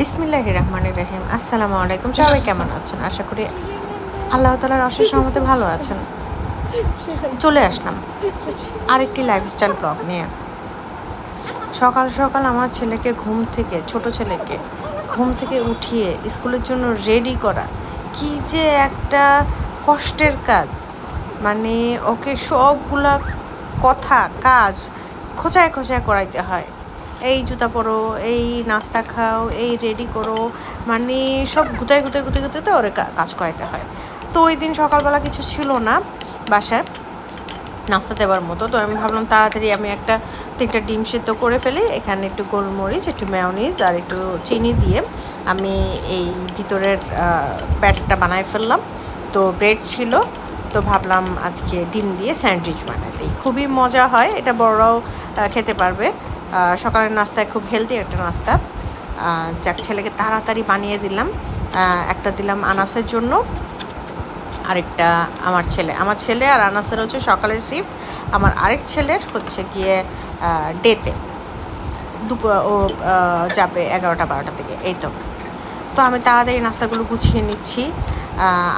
বিসমিল্লাহ রহমান রহিম। আসসালামু আলাইকুম। সবাই কেমন আছেন? আশা করি আল্লাহ তালার অশেষ সহমতে ভালো আছেন। চলে আসলাম আরেকটি লাইফস্টাইল ব্লগ নিয়ে। সকাল সকাল আমার ছেলেকে ঘুম থেকে, ছোট ছেলেকে ঘুম থেকে উঠিয়ে স্কুলের জন্য রেডি করা কি যে একটা কষ্টের কাজ। মানে ওকে সবগুলা কথা, কাজ খোঁচায় খোঁচায় করাইতে হয়। এই জুতা পরো, এই নাস্তা খাও, এই রেডি করো। মানে সব গুতায় গুতায় গুতে গুতে ওরে কা- কাজ করাইতে হয়। তো ওই দিন সকালবেলা কিছু ছিল না বাসায়। নাস্তা দেওয়ার মতো। তো আমি ভাবলাম তাড়াতাড়ি আমি একটা তিনটা ডিম সেদ্ধ করে ফেলি। এখানে একটু গোলমরিচ, একটু ম্যায়োনিজ আর একটু চিনি দিয়ে আমি এই ভিতরের প্যাটটা বানায় ফেললাম। তো ব্রেড ছিল। তো ভাবলাম আজকে ডিম দিয়ে স্যান্ডউইচ দিই। খুবই মজা হয়। এটা বড়রাও খেতে পারবে। সকালের নাস্তায় খুব হেলদি একটা নাস্তা। যাক, ছেলেকে তাড়াতাড়ি বানিয়ে দিলাম। একটা দিলাম আনাসের জন্য। আরেকটা আমার ছেলে। আমার ছেলে আর আনাসের হচ্ছে সকালের শিফট আমার আরেক ছেলের হচ্ছে গিয়ে ডেতে দুপুর ও যাবে এগারোটা, বারোটা থেকে। এই তো। তো আমি তাড়াতাড়ি নাস্তাগুলো গুছিয়ে নিচ্ছি।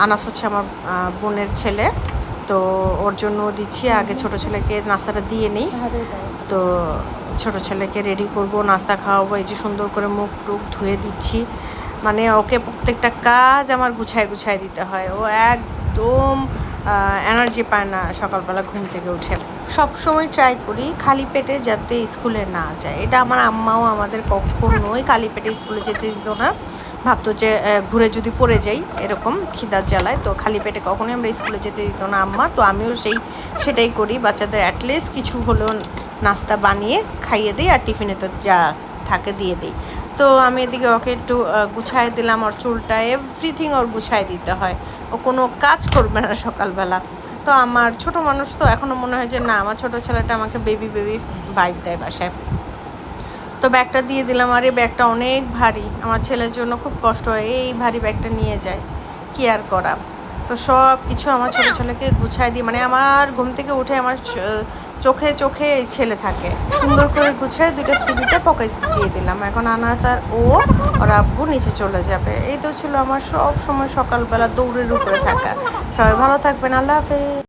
আনাস হচ্ছে আমার বোনের ছেলে। তো ওর জন্য দিচ্ছি। আগে ছোট ছেলেকে নাস্তাটা দিয়ে নেই। তো ছোট ছেলেকে রেডি করব, নাস্তা খাওয়াবো। এই যে সুন্দর করে মুখ টুক ধুয়ে দিচ্ছি। মানে ওকে প্রত্যেকটা কাজ আমার গুছায় গুছায় দিতে হয়। ও একদম এনার্জি পায় না সকালবেলা ঘুম থেকে উঠে। সব সময় ট্রাই করি খালি পেটে যাতে স্কুলে না যায়। এটা আমার আম্মাও আমাদের কখনোই খালি পেটে স্কুলে যেতে দিত না। ভাবতো যে ঘুরে যদি পড়ে যাই এরকম খিদার জ্বালায়, তো খালি পেটে কখনোই আমরা স্কুলে যেতে দিত না আম্মা। তো আমিও সেই, সেটাই করি। বাচ্চাদের অ্যাটলিস্ট কিছু হলেও নাস্তা বানিয়ে খাইয়ে দিই আর টিফিনে তো যা থাকে দিয়ে দিই। তো আমি এদিকে ওকে একটু গুছায় দিলাম ওর চুলটা। এভরিথিং ওর গুছায় দিতে হয়। ও কোনো কাজ করবে না সকালবেলা। তো আমার ছোট মানুষ তো এখনও মনে হয় যে, না, আমার ছোট ছেলেটা আমাকে বেবি বেবি ভাইব দেয় বাসায়। তো ব্যাগটা দিয়ে দিলাম। আর এই ব্যাগটা অনেক ভারী। আমার ছেলের জন্য খুব কষ্ট হয়। এই ভারী ব্যাগটা নিয়ে যায় কি আর করা? তো সব কিছু আমার ছোটো ছেলেকে গুছাই দিই। মানে আমার ঘুম থেকে উঠে আমার চোখে চোখে এই ছেলে থাকে। সুন্দর করে গুছায় দুটো সিবিটা পকেট দিয়ে দিলাম। এখন আনাস আর ও, ওর আব্বু নিচে চলে যাবে। এই তো ছিল আমার সব সময় সকালবেলা দৌড়ের উপরে থাকা। সবাই ভালো থাকবেন। আল্লাহ হাফেজ।